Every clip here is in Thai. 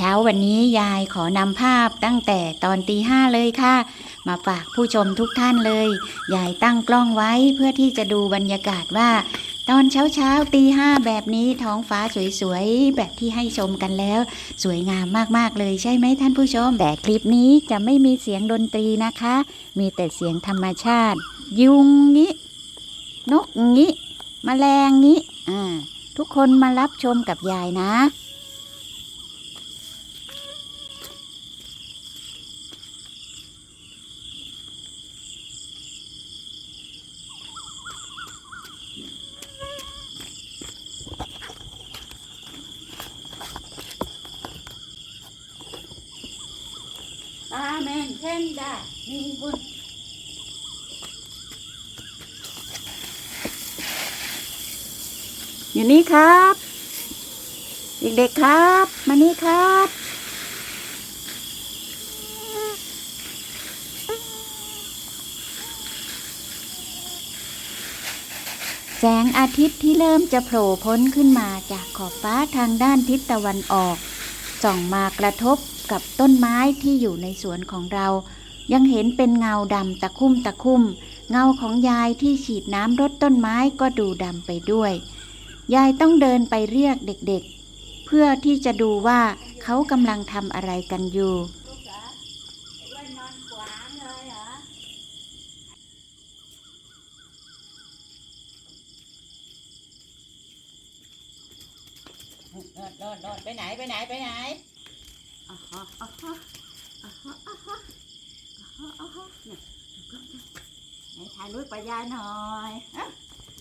เช้าวันนี้ยายขอนำภาพตั้งแต่ตอนตีห้าเลยค่ะ มาฝากผู้ชมทุกท่านเลย ยายตั้งกล้องไว้เพื่อที่จะดูบรรยากาศว่า ตอนเช้าเช้าตีห้าแบบนี้ท้องฟ้าสวยๆ แบบที่ให้ชมกันแล้ว สวยงามมากๆเลยใช่ไหมท่านผู้ชม แต่คลิปนี้จะไม่มีเสียงดนตรีนะคะ มีแต่เสียงธรรมชาติ ยุงงี้ นกงี้แมลงงี้ อ่า ทุกคนมารับชมกับยายนะ แมนเช่นได้มีบุญอยู่นี่ครับเด็กๆครับ มานี่ครับ แสงอาทิตย์ที่เริ่มจะโผล่พ้นขึ้นมาจากขอบฟ้าทางด้านทิศตะวันออกส่องมากระทบ กับต้นไม้ที่อยู่ในสวนของเรา ยังเห็นเป็นเงาดำตะคุ่มตะคุ่ม เงาของยายที่ฉีดน้ำรดต้นไม้ก็ดูดำไปด้วย ยายต้องเดินไปเรียกเด็กๆ เพื่อที่จะดูว่าเขากำลังทำอะไรกันอยู่โดนโดนโดนไปไหนไปไหนไปไหน อ๋ออ๋ออ๋ออ๋ออ๋ออ๋ออ๋อเนี่ยไหนถ่ายรูปกับยายหน่อยอะ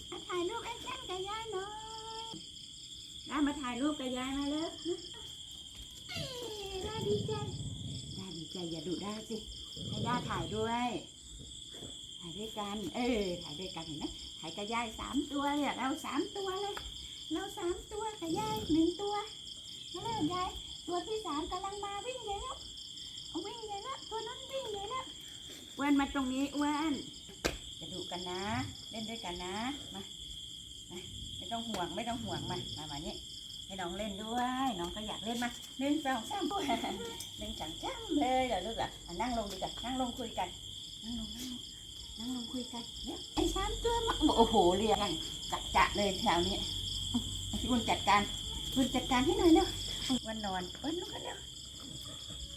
อะถ่ายรูปแอคชั่นกับยายหน่อยได้มาถ่ายรูปกับยายมาเลยได้ดีใจได้ดีใจอย่าดุได้สิให้ย่าถ่ายด้วยถ่ายด้วยกัน เออถ่ายด้วยกันเห็นไหมถ่ายกับยายสามตัวเนี่ยเราสามตัวเลยเราสามตัวกับยายหนึ่งตัวแล้วยาย ตัวที่สามกำลังมาวิ่งเลยแล้วเอาวิ่งเลยแล้วตัวนั้นวิ่งเลยแล้วอ้วนมาตรงนี้อ้วนจะดูกันนะ เล่นด้วยกันนะมามาไม่ต้องห่วงไม่ต้องห่วงมามามานี่ให้น้องเล่นด้วย น้องก็อยากเล่นมาหนึ่งสองสามปุ๊บหนึ่งสองสามเลยเดี๋ยวลูกอะอะนั่งลงดีกว่านั่งลงคุยกันนั่งลงนั่งลงนั่งลงคุยกันเนี่ยไอ้สามตัวมาโอ้โหเรียงจัดจะเลยแถวนี้พี่บุญจัดการบุญจัดการให้หน่อยเร็ว วันนอนวันลุกขึ้นเร็ว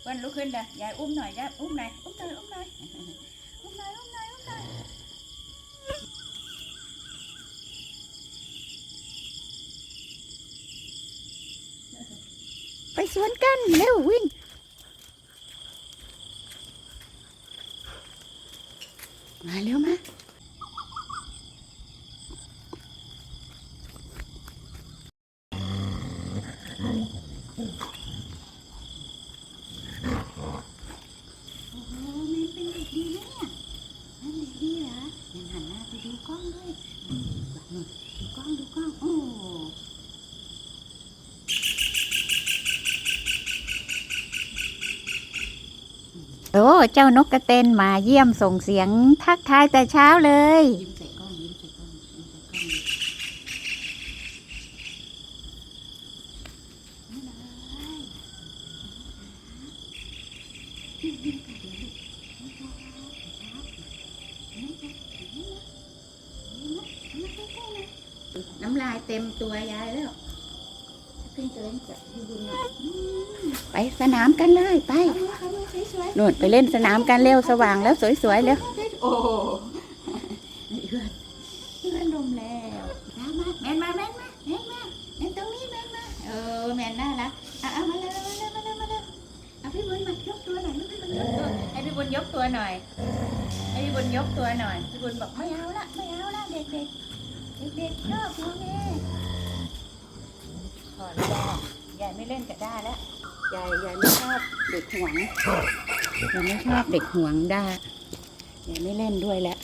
วันลุกขึ้นเด้อยายอุ้มหน่อยยายอุ้มหน่อยอุ้มหน่อยอุ้มหน่อยอุ้มหน่อยอุ้มหน่อยอุ้มหน่อยไปสวนกันเร็ววิ่งมาเร็วมา โอ้โหแมนเป็นเด็กดีนะเนี่ยแมนเด็กดีเหรอยังหันหน้าไปดูกล้องด้วยอืมนู่นดูกล้องดูกล้อง โอ้ โอ้เจ้านกกระเตนมาเยี่ยมส่งเสียงทักทายแต่เช้าเลยยิ้มใส่กล้องยิ้มใส่กล้องยิ้มใส่กล้องไม่ได้น้ำลายเต็มตัวยายแล้วขึ้นจะเล่นกับพี่บุญหน่อยไปสนามกันเลยไปเอาลูก สวยๆนู่นไปเล่นสนามกันเร็วสว่างแล้วสวยๆแล้วโอ้โหเพื่อนเพื่อนลมแล้วมามาแมนมาแมนมาแมนมาแมนตรงนี้แมนมาเออแมนน่ารักอะเอามาเลยมาเลยมาเลยมาเลยเอาพี่บุญมายกตัวหน่อยลูกพี่บุญยกตัวให้พี่บุญยกตัวหน่อยให้พี่บุญยกตัวหน่อยพี่บุญบอกไม่เอาละไม่เอาละเด็กเด็กเด็กเด็กๆชอบพวกนี้พอแล้วยายไม่เล่นกับด้าแล้ว ยายยายไม่ชอบเด็กห่วงยายไม่ชอบเด็กห่วงได้ยายไม่เล่นด้วยแล้ว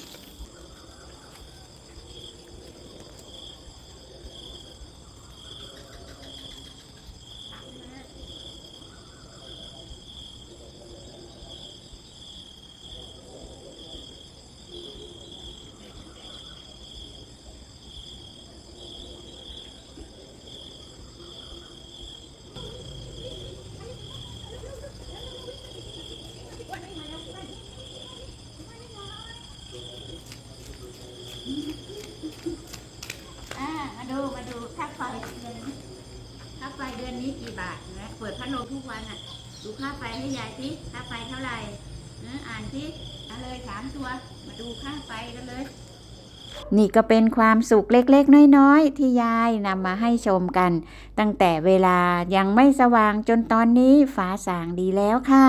กี่บาทนะเปิดพัดลมทุกวันอะ ดูค่าไฟให้ยายสิค่าไฟเท่าไหร่เอออ่านสิเอาเลยสามตัว มาดูค่าไฟกันเลย นี่ก็เป็นความสุขเล็กๆ น้อยๆ ที่ยายนำมาให้ชมกัน ตั้งแต่เวลายังไม่สว่างจนตอนนี้ฟ้าสางดีแล้วค่ะ